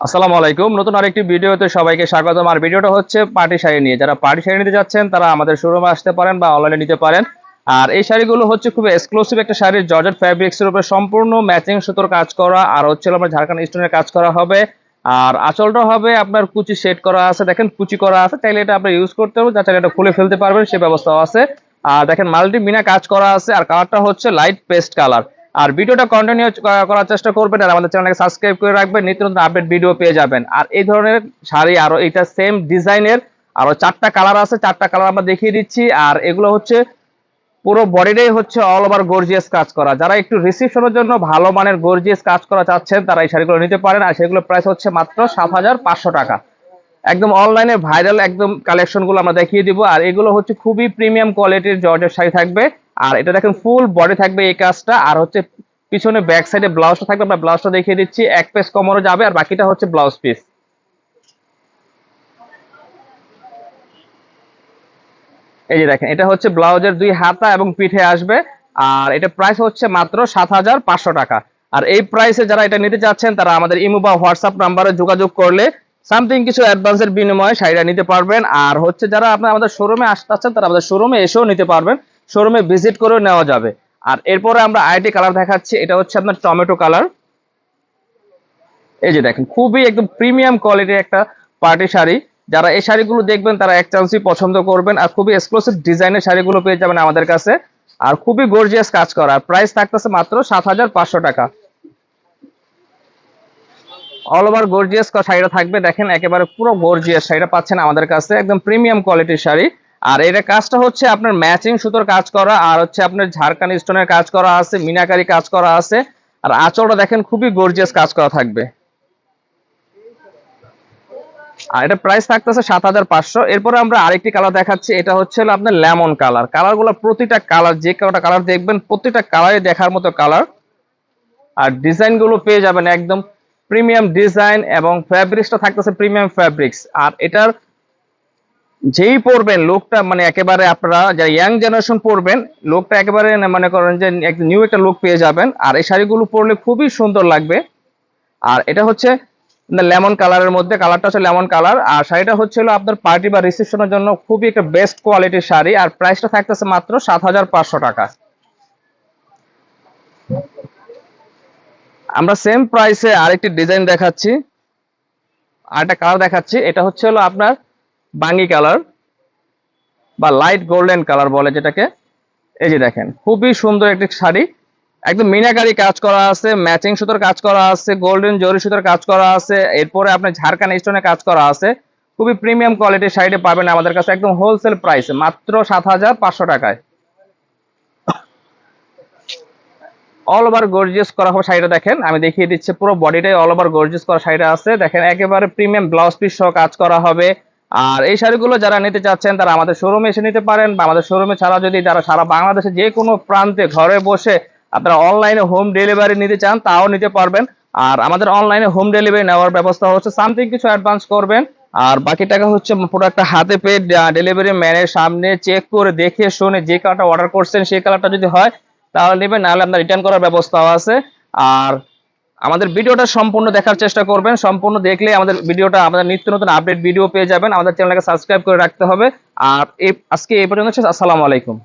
আসসালামু আলাইকুম। নতুন আরেকটি ভিডিওতে সবাইকে স্বাগতম। আর ভিডিওটা হচ্ছে পার্টি শাড়ি নিয়ে। যারা পার্টি শাড়ি নিতে যাচ্ছেন, তারা আমাদের শোরুমে আসতে পারেন বা অনলাইনে নিতে পারেন। আর এই শাড়িগুলো হচ্ছে খুব এক্সক্লুসিভ একটা শাড়ির জর্জেট ফ্যাব্রিক্সের উপরে সম্পূর্ণ ম্যাচিং সুতোর কাজ করা। আর হচ্ছে আপনার ঝাড়খান্ড স্টোনের কাজ করা হবে। আর আঁচলটা হবে আপনার কুচি সেট করা আছে। দেখেন কুচি করা আছে। চাইলে এটা আপনি ইউজ করতে হবে চাইলে এটা খুলে ফেলতে পারবেন। সে ব্যবস্থাও আছে। আর দেখেন মাল্টি মিনা কাজ করা আছে। আর কালারটা হচ্ছে লাইট পেস্ট কালার আর ভিডিওটা কন্টিনিউ করার চেষ্টা করবেন আর আমাদের চ্যানেলকে সাবস্ক্রাইব করে রাখবেন। নিত্য নতুন আপডেট ভিডিও পেয়ে যাবেন। আর এই ধরনের শাড়ি আরও এটা সেম ডিজাইনের আরও চারটা কালার আছে, চারটা কালার আমরা দেখিয়ে দিচ্ছি। আর এগুলো হচ্ছে পুরো বডিটাই হচ্ছে অল ওভার গর্জিয়াস কাজ করা। যারা একটু রিসিপশনের জন্য ভালো মানের গর্জিয়াস কাজ করা চাচ্ছেন, তারা এই শাড়িগুলো নিতে পারেন। আর সেগুলোর প্রাইস হচ্ছে মাত্র সাত হাজার পাঁচশো টাকা। একদম অনলাইনে ভাইরাল একদম কালেকশনগুলো আমরা দেখিয়ে দিব। আর এগুলো হচ্ছে খুবই প্রিমিয়াম কোয়ালিটির জর্জের শাড়ি থাকবে। আর এটা দেখেন ফুল বডি থাকবে এই কাজটা। আর হচ্ছে পিছনে ব্যাক সাইডে ব্লাউজটা থাকবে। আমরা ব্লাউজটা দেখিয়ে দিচ্ছি। এক পিস কমরও যাবে আর বাকিটা হচ্ছে ব্লাউজ পিস এই যে দেখেন, এটা হচ্ছে ব্লাউজের দুই হাতা এবং পিঠে আসবে। আর এটা প্রাইস হচ্ছে মাত্র সাত হাজার পাঁচশো টাকা। আর এই প্রাইসে যারা এটা নিতে চাচ্ছেন, তারা আমাদের ইমো বা হোয়াটসঅ্যাপ নাম্বারে যোগাযোগ করলে সামথিং কিছু অ্যাডভান্সের বিনিময়ে শাড়িটা নিতে পারবেন। আর হচ্ছে যারা আপনার আমাদের শোরুমে আসতে চাচ্ছেন তারা আমাদের শোরুমে এসেও নিতে পারবেন। শোরুমে ভিজিট করেও নেওয়া যাবে। আর এরপরে আমরা আইটি কালার দেখাচ্ছি, এটা হচ্ছে আপনার টমেটো কালার এই যে দেখেন, খুবই একদম প্রিমিয়াম কোয়ালিটির একটা পার্টি শাড়ি। যারা এই শাড়িগুলো দেখবেন, তারা এক চান্সই পছন্দ করবেন। আর খুবই এক্সক্লুসিভ ডিজাইনের শাড়িগুলো পেয়ে যাবেন আমাদের কাছে। আর খুবই গর্জিয়াস কাজ করা। আর প্রাইস থাকতেছে মাত্র সাত হাজার পাঁচশো টাকা। অল ওভার গর্জিয়াস শাড়িটা থাকবে। দেখেন, একেবারে পুরো গর্জিয়াস শাড়িটা পাচ্ছেন আমাদের কাছে। একদম প্রিমিয়াম কোয়ালিটির শাড়ি। আর এটা কাজটা হচ্ছে আপনার ম্যাচিং সুতোর কাজ করা, আর হচ্ছে আপনার ঝাড়খান স্টোনের কাজ করা আছে, মিনাকারি কাজ করা আছে। আর আঁচলটা দেখেন, খুবই গর্জিয়াস কাজ করা থাকবে। আর এটা প্রাইস থাকতেছে সাত হাজার পাঁচশো। এরপরে আমরা আরেকটি কালার দেখাচ্ছি। এটা হচ্ছে আপনার লেমন কালার কালারগুলো প্রতিটা কালার যে কটা কালার দেখবেন, প্রতিটা কালারে দেখার মতো কালার আর ডিজাইনগুলো পেয়ে যাবেন একদম প্রিমিয়াম ডিজাইন এবং ফ্যাব্রিক্সটা থাকতেছে প্রিমিয়াম ফ্যাব্রিক্স। আর এটার যেই পরবেন, লোকটা মানে একেবারে আপনারা যারা ইয়াং জেনারেশন পরবেন, লোকটা একেবারে মনে করেন যে নিউ একটা লোক পেয়ে যাবেন। আর এই শাড়িগুলো পরলে খুবই সুন্দর লাগবে। আর এটা হচ্ছে লেমন কালারের মধ্যে কালারটা হচ্ছে লেমন কালার আর শাড়িটা হচ্ছে আপনার পার্টি বা রিসেপশনের জন্য খুবই একটা বেস্ট কোয়ালিটির শাড়ি। আর প্রাইসটা থাকতেছে মাত্র সাত হাজার পাঁচশো টাকা। আমরা সেম প্রাইসে আরেকটি ডিজাইন দেখাচ্ছি। আরেকটা কালার দেখাচ্ছি। এটা হচ্ছে হলো আপনার বাঙ্গি কালার বা লাইট গোল্ডেন কালার বলে যেটাকে। এই যে দেখেন, খুবই সুন্দর একটি শাড়ি। একদম মিনাকারি কাজ করা আছে ম্যাচিং সুতোর কাজ করা আছে গোল্ডেন জরি সুতোর কাজ করা আছে, এরপরে আপনার ঝাড়খান স্টোনে কাজ করা আছে। খুবই প্রিমিয়াম কোয়ালিটির শাড়িটা পাবেন আমাদের কাছে একদম হোলসেল প্রাইসে মাত্র সাত হাজার পাঁচশো টাকায়। অল ওভার গর্জিয়াস করা হবে শাড়িটা দেখেন। আমি দেখিয়ে দিচ্ছি পুরো বডিটাই অল ওভার গর্জিয়াস করা শাড়িটা আছে। দেখেন, একেবারে প্রিমিয়াম ব্লাউজ পিস সহ কাজ করা হবে। আর এই শাড়িগুলো যারা নিতে চাচ্ছেন, তারা আমাদের শোরুমে এসে নিতে পারেন বা আমাদের শোরুমে ছাড়া যদি যারা সারা বাংলাদেশে যে কোনো প্রান্তে ঘরে বসে আপনারা অনলাইনে হোম ডেলিভারি নিতে চান, তাও নিতে পারবেন। আর আমাদের অনলাইনে হোম ডেলিভারি নেওয়ার ব্যবস্থা হচ্ছে সামথিং কিছু অ্যাডভান্স করবেন। আর বাকি টাকা হচ্ছে প্রোডাক্টটা হাতে পেয়ে ডেলিভারি ম্যানের সামনে চেক করে দেখে, শুনে যে কালারটা অর্ডার করছেন, সেই কালারটা যদি হয় তাহলে নেবেন, নাহলে আপনার রিটার্ন করার ব্যবস্থাও আছে। আর আমাদের ভিডিওটা সম্পূর্ণ দেখার চেষ্টা করবেন। সম্পূর্ণ দেখলে আমাদের ভিডিওটা, আমাদের নিত্য নতুন আপডেট ভিডিও পেয়ে যাবেন। আমাদের চ্যানেলকে সাবস্ক্রাইব করে রাখতে হবে। আর আজকে এই পর্যন্ত হচ্ছে। আসসালামু আলাইকুম।